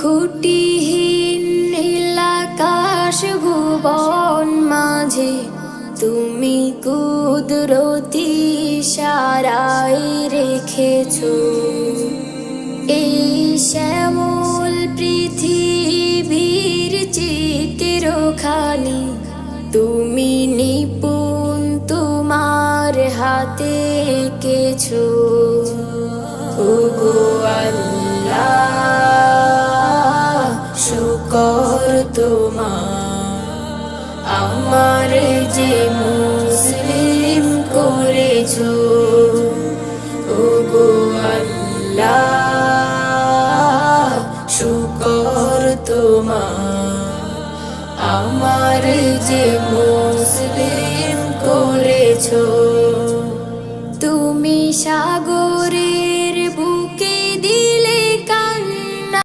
খুটিহীন নীলাকাশ ভুবন মাঝে, তুমি কুদরতি সারাই রেখেছ। এই শ্যামল পৃথিবীর চিত্রখানি, তুমি নিপুণ তোমার হাতে কেছো ওগো আল্লাহ। শুকর তোমার। আমার যে মুসলিম করেছ, ওগো আল্লাহ, শুকর তোমার। আমার যে মুসলিম করেছ, তুমি সা